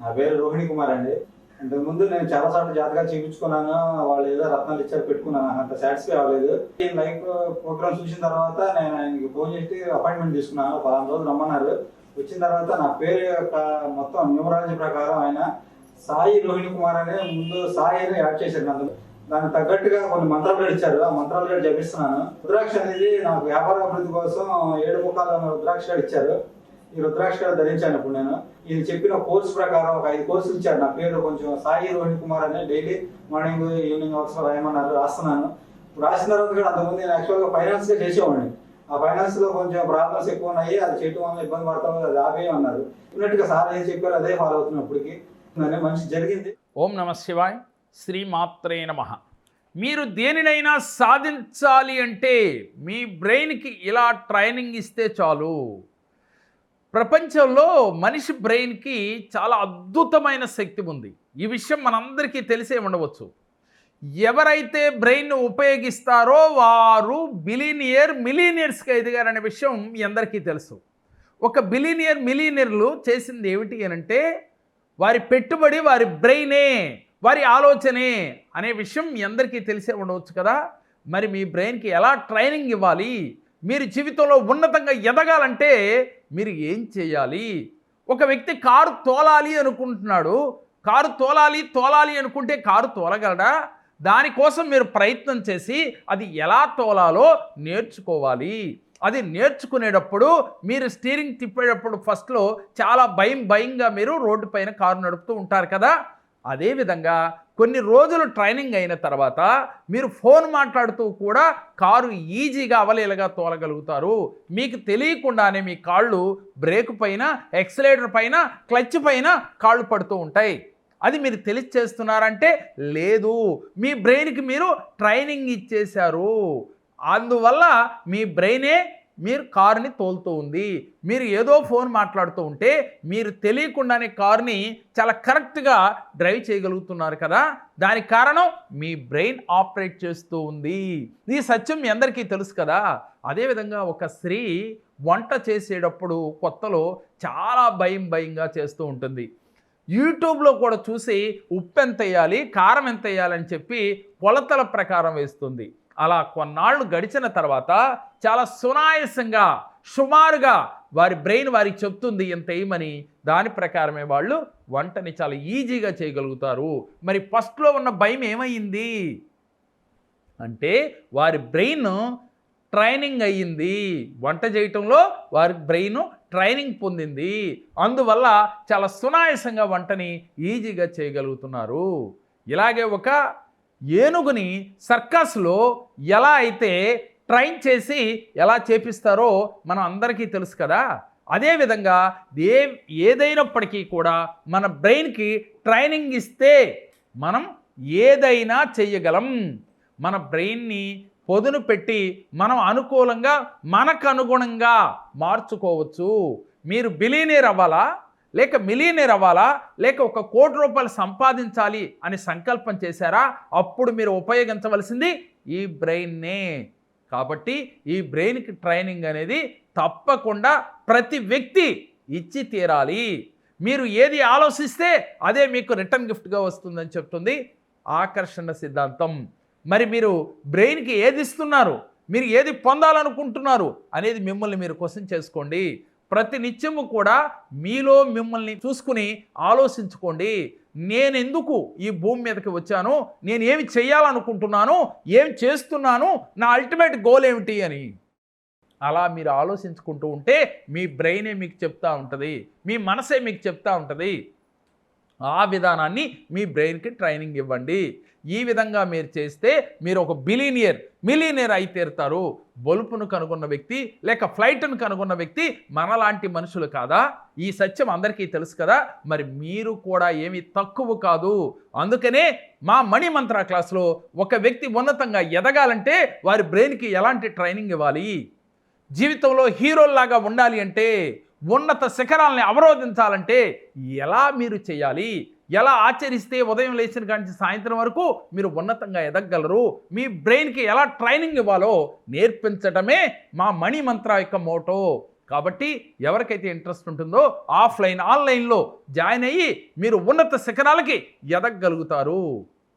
నా పేరు రోహిణి కుమార్ అండి. ఇంతకు ముందు నేను చాలా సార్లు జాతకాలు చేయించుకున్నాను వాళ్ళు ఏదో రత్నాలు ఇచ్చారు పెట్టుకున్నాను. అంత సాటిస్ఫై అవ్వలేదు. ఈ లైవ్ ప్రోగ్రామ్ చూసిన తర్వాత నేను ఆయనకి ఫోన్ చేసి అపాయింట్మెంట్ తీసుకున్నాను పలానా రోజులు రమ్మన్నారు. వచ్చిన తర్వాత నా పేరు యొక్క మొత్తం న్యూమరాలజీ ప్రకారం ఆయన సాయి రోహిణి కుమార్ అనే ముందు సాయి అని యాడ్ చేశారు నాకు దానికి తగ్గట్టుగా కొన్ని మంత్రాలు కూడా ఇచ్చారు. ఆ మంత్రాలు కూడా జపిస్తున్నాను. రుద్రాక్ష అనేది నాకు వ్యాపార అభివృద్ధి కోసం ఏడు ముఖాలు రుద్రాక్ష ఇచ్చారు. ఈ రుద్రాక్ష ధరించాను ఇప్పుడు నేను. ఇది చెప్పిన కోర్స్ ప్రకారం ఒక ఐదు కోర్సులు ఇచ్చారు. నా పేరు కొంచెం సాయి రోహిణి కుమార్ అని డైలీ మార్నింగ్ ఈవినింగ్ అవర్స్ రాయమన్నారు రాస్తున్నాను. ఇప్పుడు రాసిన తర్వాత కూడా అంతకుముందు నేను యాక్చువల్గా ఫైనాన్స్ చేసేవాడిని. ఆ ఫైనాన్స్లో కొంచెం ప్రాబ్లమ్స్ ఎక్కువ ఉన్నాయి. అది చేయటం వల్ల ఇబ్బంది పడతాం అది ఆపేయమన్నారు ఉన్నట్టుగా సార్ ఏం చెప్పారు అదే ఫాలో అవుతున్నాం ఇప్పటికి. మంచి జరిగింది. ఓం నమ శివాయ్ శ్రీమాత్రే నమ. మీరు దేనినైనా సాధించాలి అంటే మీ బ్రెయిన్కి ఇలా ట్రైనింగ్ ఇస్తే చాలు. ప్రపంచంలో మనిషి బ్రెయిన్కి చాలా అద్భుతమైన శక్తి ఉంది. ఈ విషయం మనందరికీ తెలిసే ఉండవచ్చు. ఎవరైతే బ్రెయిన్ ఉపయోగిస్తారో వారు బిలీనియర్ మిలీనియర్స్కి ఎదిగారనే విషయం మీ అందరికీ తెలుసు. ఒక బిలీనియర్ మిలీనియర్లు చేసింది ఏమిటి అనంటే వారి పెట్టుబడి వారి బ్రెయినే వారి ఆలోచనే అనే విషయం మీ అందరికీ తెలిసే ఉండవచ్చు కదా. మరి మీ బ్రెయిన్కి ఎలా ట్రైనింగ్ ఇవ్వాలి? మీరు జీవితంలో ఉన్నతంగా ఎదగాలంటే మీరు ఏం చేయాలి? ఒక వ్యక్తి కారు తోలాలి అనుకుంటున్నాడు. కారు తోలాలి తోలాలి అనుకుంటే కారు తోలగలడా? దానికోసం మీరు ప్రయత్నం చేసి అది ఎలా తోలాలో నేర్చుకోవాలి. అది నేర్చుకునేటప్పుడు మీరు స్టీరింగ్ తిప్పేటప్పుడు ఫస్ట్లో చాలా భయం భయంగా మీరు రోడ్డు పైన కారు నడుపుతూ ఉంటారు కదా? అదేవిధంగా కొన్ని రోజులు ట్రైనింగ్ అయిన తర్వాత మీరు ఫోన్ మాట్లాడుతూ కూడా కారు ఈజీగా అవలీలగా తోలగలుగుతారు. మీకు తెలియకుండానే మీ కాళ్ళు బ్రేక్ పైన ఎక్సలేటర్ పైన క్లచ్ పైన కాళ్ళు పడుతూ ఉంటాయి. అది మీరు తెలిసి చేస్తున్నారంటే లేదు. మీ బ్రెయిన్కి మీరు ట్రైనింగ్ ఇచ్చేశారు. అందువల్ల మీ బ్రెయినే మీరు కారుని తోలుతూ ఉంది. మీరు ఏదో ఫోన్ మాట్లాడుతూ ఉంటే మీరు తెలియకుండానే కారుని చాలా కరెక్ట్గా డ్రైవ్ చేయగలుగుతున్నారు కదా. దానికి కారణం మీ బ్రెయిన్ ఆపరేట్ చేస్తూ ఉంది. ఈ సత్యం మీ అందరికీ తెలుసు కదా. అదేవిధంగా ఒక స్త్రీ వంట చేసేటప్పుడు కొత్తలో చాలా భయం భయంగా చేస్తూ ఉంటుంది. యూట్యూబ్లో కూడా చూసి ఉప్పు ఎంత వేయాలి కారం ఎంత వేయాలని చెప్పి కొలతల ప్రకారం వేస్తుంది. అలా కొన్నాళ్ళు గడిచిన తర్వాత చాలా సునాయాసంగా సుమారుగా వారి బ్రెయిన్ వారికి చెప్తుంది ఇంత ఏమని దాని ప్రకారమే వాళ్ళు వంటని చాలా ఈజీగా చేయగలుగుతారు. మరి ఫస్ట్లో ఉన్న భయం ఏమైంది అంటే వారి బ్రెయిన్ ట్రైనింగ్ అయ్యింది. వంట చేయటంలో వారి బ్రెయిన్ ట్రైనింగ్ పొందింది. అందువల్ల చాలా సునాయసంగా వంటని ఈజీగా చేయగలుగుతున్నారు. ఇలాగే ఒక ఏనుగుని సర్కస్లో ఎలా అయితే ట్రైన్ చేసి ఎలా చేపిస్తారో మనం అందరికీ తెలుసు కదా. అదేవిధంగా ఏ ఏదైనప్పటికీ కూడా మన బ్రెయిన్కి ట్రైనింగ్ ఇస్తే మనం ఏదైనా చెయ్యగలం మన బ్రెయిన్ని పొదును పెట్టి మనం అనుకూలంగా మనకు అనుగుణంగా మార్చుకోవచ్చు. మీరు బిలీనియర్ అవ్వాలా? లేక మిలీనియర్ అవ్వాలా? లేక ఒక కోటి రూపాయలు సంపాదించాలి అని సంకల్పం చేశారా? అప్పుడు మీరు ఉపయోగించవలసింది ఈ బ్రెయిన్నే కాబట్టి ఈ బ్రెయిన్కి ట్రైనింగ్ అనేది తప్పకుండా ప్రతి వ్యక్తి ఇచ్చి తీరాలి. మీరు ఏది ఆలోచిస్తే అదే మీకు రిటర్న్ గిఫ్ట్గా వస్తుందని చెప్తుంది ఆకర్షణ సిద్ధాంతం. మరి మీరు బ్రెయిన్కి ఏది ఇస్తున్నారు? మీరు ఏది పొందాలనుకుంటున్నారు? అనేది మిమ్మల్ని మీరు క్వశ్చన్ చేసుకోండి. ప్రతి నిత్యము కూడా మీలో మిమ్మల్ని చూసుకుని ఆలోచించుకోండి. నేనెందుకు ఈ భూమి మీదకి వచ్చాను? నేను ఏమి చేయాలనుకుంటున్నాను? ఏం చేస్తున్నాను? నా అల్టిమేట్ గోల్ ఏమిటి అని. అలా మీరు ఆలోచించుకుంటూ ఉంటే మీ బ్రెయినే మీకు చెప్తా ఉంటుంది. మీ మనసే మీకు చెప్తా ఉంటుంది. ఆ విధానాన్ని మీ బ్రెయిన్కి ట్రైనింగ్ ఇవ్వండి. ఈ విధంగా మీరు చేస్తే మీరు ఒక బిలీనియర్ మిలీనియర్ అయి తీరుతారు. బొలుపును కనుగొన్న వ్యక్తి లేక ఫ్లైట్ను కనుగొన్న వ్యక్తి మనలాంటి మనుషులు కాదా? ఈ సత్యం అందరికీ తెలుసు కదా? మరి మీరు కూడా ఏమీ తక్కువ కాదు. అందుకనే మా మణి మంత్ర క్లాస్లో ఒక వ్యక్తి ఉన్నతంగా ఎదగాలంటే వారి బ్రెయిన్కి ఎలాంటి ట్రైనింగ్ ఇవ్వాలి? జీవితంలో హీరోల్లాగా ఉండాలి అంటే ఉన్నత శిఖరాలని అవరోధించాలంటే ఎలా మీరు చేయాలి? ఎలా ఆచరిస్తే ఉదయం లేచిన కాంచి సాయంత్రం వరకు మీరు ఉన్నతంగా ఎదగలరు మీ బ్రెయిన్కి ఎలా ట్రైనింగ్ ఇవ్వాలో నేర్పించడమే మా మణి మంత్ర యొక్క మోటో. కాబట్టి ఎవరికైతే ఇంట్రెస్ట్ ఉంటుందో ఆఫ్లైన్ ఆన్లైన్లో జాయిన్ అయ్యి మీరు ఉన్నత శిఖరాలకి ఎదగలుగుతారు